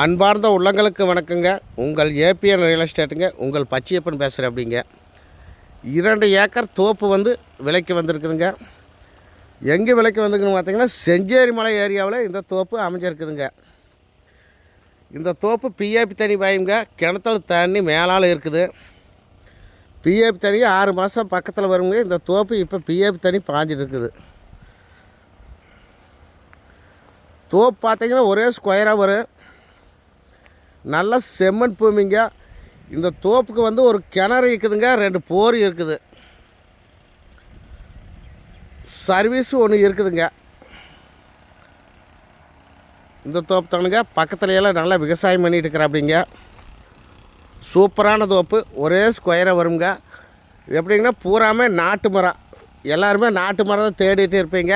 அன்பார்ந்த உள்ளங்களுக்கு வணக்கங்க. உங்கள் ஏபிஎன் ரியல் எஸ்டேட்டுங்க உங்கள் பச்சையப்பன் பேசுகிறேன் அப்படிங்க. இரண்டு ஏக்கர் தோப்பு வந்து விலைக்கு வந்திருக்குதுங்க. எங்கே விலைக்கு வந்திருக்குன்னு பார்த்தீங்கன்னா செஞ்சேரி மலை ஏரியாவில் இந்த தோப்பு அமைஞ்சிருக்குதுங்க. இந்த தோப்பு பிஏபி தண்ணி பாயுங்க. கிணத்துல தண்ணி மேலால் இருக்குது. பிஏபி தண்ணி ஆறு மாதம் பக்கத்தில் வருங்க. இந்த தோப்பு இப்போ பிஏபி தண்ணி பாஞ்சிட்டு இருக்குது. தோப்பு பார்த்தீங்கன்னா ஒரே ஸ்கொயராக வரும். நல்ல செம்மண் பூமிங்க. இந்த தோப்புக்கு வந்து ஒரு கிணறு இருக்குதுங்க. ரெண்டு போர் இருக்குது. சர்வீஸ் ஒன்று இருக்குதுங்க. இந்த தோப்பு தானுங்க. பக்கத்துலையெல்லாம் நல்லா விவசாயம் பண்ணிகிட்டு இருக்கிறாப்பிடிங்க சூப்பரான தோப்பு. ஒரே ஸ்கொயராக வருங்க. இது எப்படிங்கன்னா பூராமே நாட்டு மரம். எல்லாருமே நாட்டு மரம் தான் தேடிட்டு இருப்பீங்க.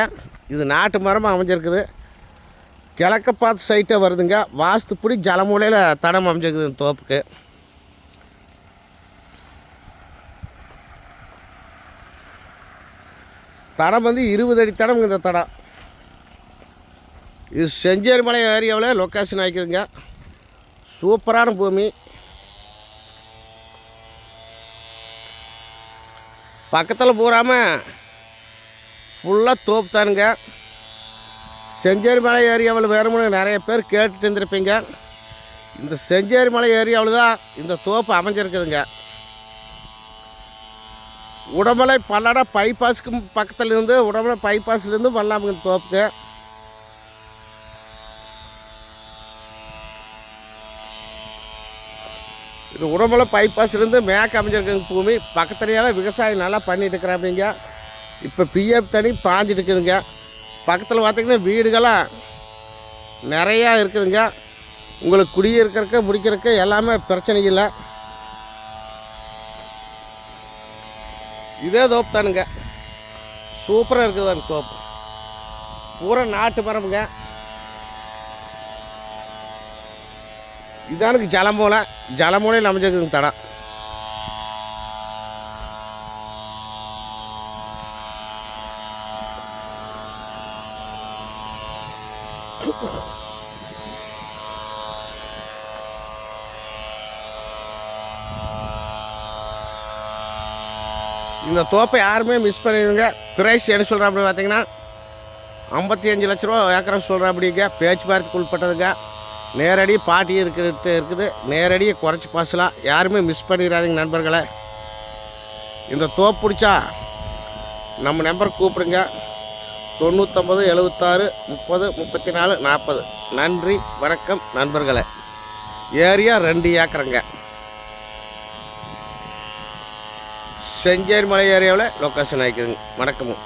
இது நாட்டு மரமாக அமைஞ்சிருக்குது. கிழக்க பார்த்து சைட்டாக வருதுங்க. வாஸ்துப்படி ஜலமூலையில் தடம் அமைஞ்சிருக்குது தோப்புக்கு. தடம் வந்து இருபது அடி தடம் இந்த தடம். இது செஞ்சேரி மலை ஏரியாவில் லொக்கேஷன் ஆகிக்குதுங்க. சூப்பரான பூமி. பக்கத்தில் பூராமல் ஃபுல்லாக தோப்பு தானுங்க. செஞ்சேரி மலை ஏரியாவில் வேணும்னு நிறைய பேர் கேட்டுட்டு இருந்திருப்பீங்க. இந்த செஞ்சேரி மலை ஏரியாவில் தான் இந்த தோப்பு அமைஞ்சிருக்குதுங்க. உடமலை பல்லடா பைபாஸ்க்கு பக்கத்தில் இருந்து உடமலை பைபாஸ்லேருந்து வரலாமுங்க இந்த தோப்புக்கு. இது உடம்புல பைபாஸ்லேருந்து மேற்கு அமைஞ்சிருக்குங்க பூமி. பக்கத்துலையெல்லாம் விவசாயம் நல்லா பண்ணிட்டு இருக்கிறாங்க. இப்போ பிஎஃப் தண்ணி பாஞ்சிட்டு இருக்குதுங்க. பக்கத்தில் பார்த்தீங்கன்னா வீடுகளாக நிறையா இருக்குதுங்க. உங்களுக்கு குடியிருக்கிறக்க முடிக்கிறக்க எல்லாமே பிரச்சனை இல்லை. இதே தோப்பு தானுங்க. சூப்பராக இருக்குது அந்த தோப்பு. பூரா நாட்டு மரமுங்க இதானுக்கு ஜலமூலை ஜலமூலையில் அமைஞ்சிருக்குங்க தடம். இந்த தோப்பை யாருமே மிஸ் பண்ணிடுங்க பிரைஸ் என்ன சொல்கிறேன் அப்படின்னு பார்த்தீங்கன்னா ஐம்பத்தி அஞ்சு லட்ச ரூபா ஏக்கரம் சொல்கிறேன் அப்படிங்க பேச்சுவார்த்தைக்கு உட்பட்டதுங்க. நேரடி பாட்டி இருக்கிறது இருக்குது. நேரடியாக குறைச்சி பாசலாம். யாருமே மிஸ் பண்ணிடாதீங்க நண்பர்களை. இந்த தோப்பு பிடிச்சா நம்ம நம்பர் கூப்பிடுங்க. தொண்ணூற்றொம்பது எழுபத்தாறு முப்பது முப்பத்தி நாலு நாற்பது. நன்றி வணக்கம் நண்பர்களே. ஏரியா ரெண்டு ஏக்கருங்க. செஞ்சேரி மலை ஏரியாவில் லொக்கேஷன் ஆகிக்குதுங்க வணக்கமும்.